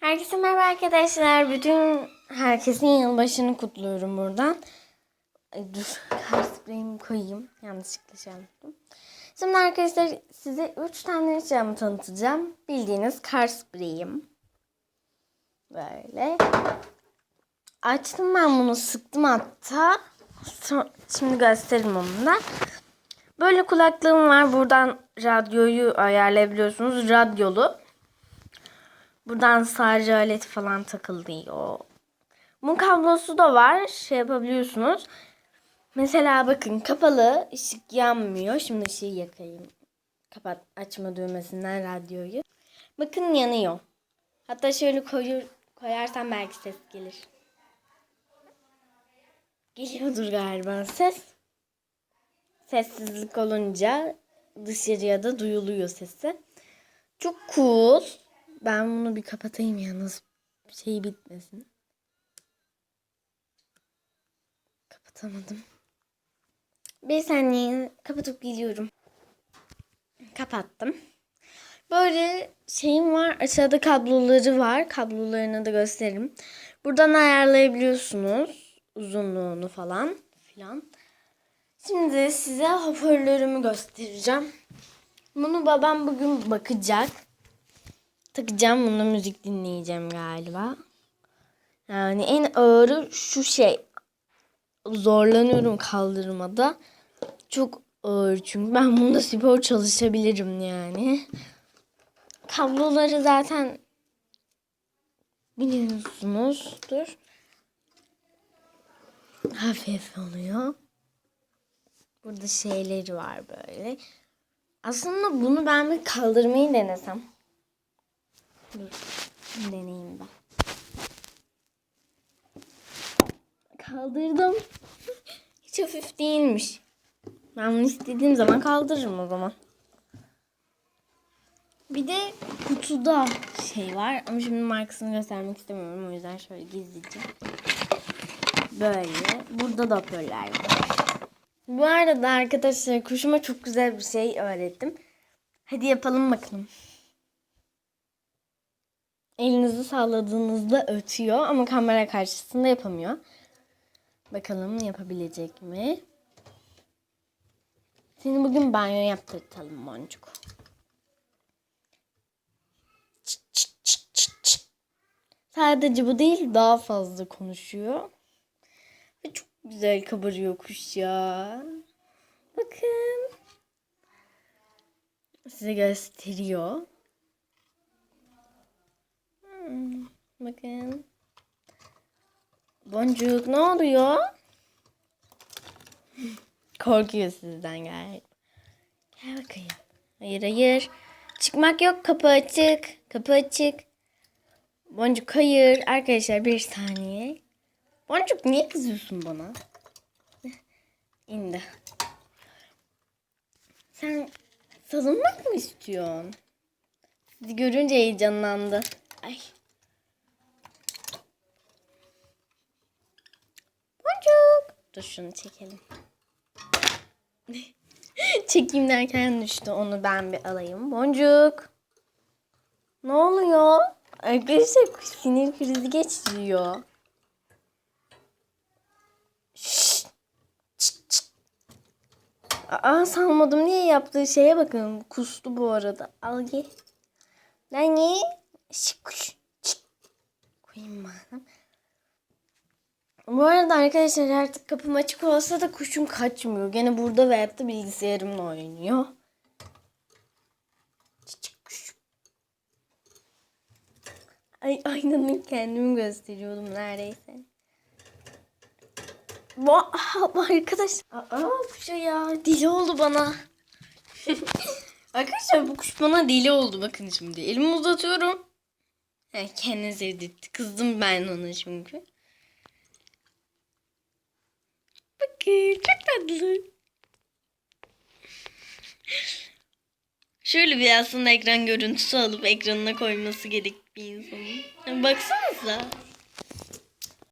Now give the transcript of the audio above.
Herkese merhaba arkadaşlar. Bütün herkesin yılbaşını kutluyorum buradan. Ay dur, kar spreyimi koyayım. Yanlışlıkla şey yaptım. Şimdi arkadaşlar size 3 tane eşyamı tanıtacağım. Bildiğiniz kar spreyim. Böyle. Açtım ben bunu sıktım hatta. Şimdi gösteririm onu da. Böyle kulaklığım var. Buradan radyoyu ayarlayabiliyorsunuz. Radyolu. Buradan sadece aleti falan takılıyor. Bunun kablosu da var. Şey yapabiliyorsunuz. Mesela bakın kapalı ışık yanmıyor. Şimdi ışığı yakayım. Kapat açma düğmesinden radyoyu. Bakın yanıyor. Hatta şöyle koyur, koyarsam belki ses gelir. Geliyordur galiba ses. Sessizlik olunca dışarıya da duyuluyor sesi. Çok cool. Ben bunu bir kapatayım yalnız şey bitmesin. Kapatamadım. Bir saniye kapatıp geliyorum. Kapattım. Böyle şeyim var. Aşağıda kabloları var. Kablolarını da gösteririm. Buradan ayarlayabiliyorsunuz. Uzunluğunu falan filan. Şimdi size hoparlörümü göstereceğim. Bunu babam bugün bakacak. Takacağım bunu müzik dinleyeceğim galiba. Yani en ağırı şu şey. Zorlanıyorum kaldırmada. Çok ağır çünkü ben bunda spor çalışabilirim yani. Kabloları zaten biliyorsunuzdur. Hafif oluyor. Burada şeyleri var böyle. Aslında bunu ben bir kaldırmayı denesem. Dur. Deneyeyim ben. Kaldırdım. Hiç hafif değilmiş. Ben bunu istediğim zaman kaldırırım o zaman. Bir de kutuda şey var ama şimdi markasını göstermek istemiyorum o yüzden şöyle gizlice. Böyle. Burada da hoparlörler var. Bu arada arkadaşlar kuşuma çok güzel bir şey öğrettim. Hadi yapalım bakalım. Elinizi salladığınızda ötüyor ama kamera karşısında yapamıyor. Bakalım yapabilecek mi? Seni bugün banyo yaptırtalım Boncuk. Sadece bu değil daha fazla konuşuyor. Ve çok güzel kabarıyor kuş ya. Bakın. Size gösteriyor. Bakın. Boncuk ne oluyor? Korkuyor sizden galiba. Gel bakayım. Hayır hayır. Çıkmak yok kapı açık. Kapı açık. Boncuk hayır. Arkadaşlar bir saniye. Boncuk niye kızıyorsun bana? İndi. Sen salınmak mı istiyorsun? Sizi görünce heyecanlandı. Ay. Boncuk. Dur şunu çekelim. Çekeyim derken düştü. Onu ben bir alayım. Boncuk. Ne oluyor? Arkadaşlar sinir krizi geçiriyor. Aa salmadım niye yaptığı şeye bakın. Kustu bu arada. Al ye. Lan ye. Şık kuş. Koyayım bana. Bu arada arkadaşlar artık kapım açık olsa da kuşum kaçmıyor. Gene burada veyahut da bilgisayarımla oynuyor. Çiçek kuş. Ay aynanın kendimi gösteriyordum neredeyse. Va arkadaş. Aa kuşa ya dili oldu bana. arkadaşlar bu kuş bana dili oldu bakın şimdi. Elimi uzatıyorum. Kendini sevdirtti. Kızdım ben ona çünkü. Bakın çok tatlı. Şöyle bir aslında ekran görüntüsü alıp ekranına koyması gerek bir insanın. Baksanıza.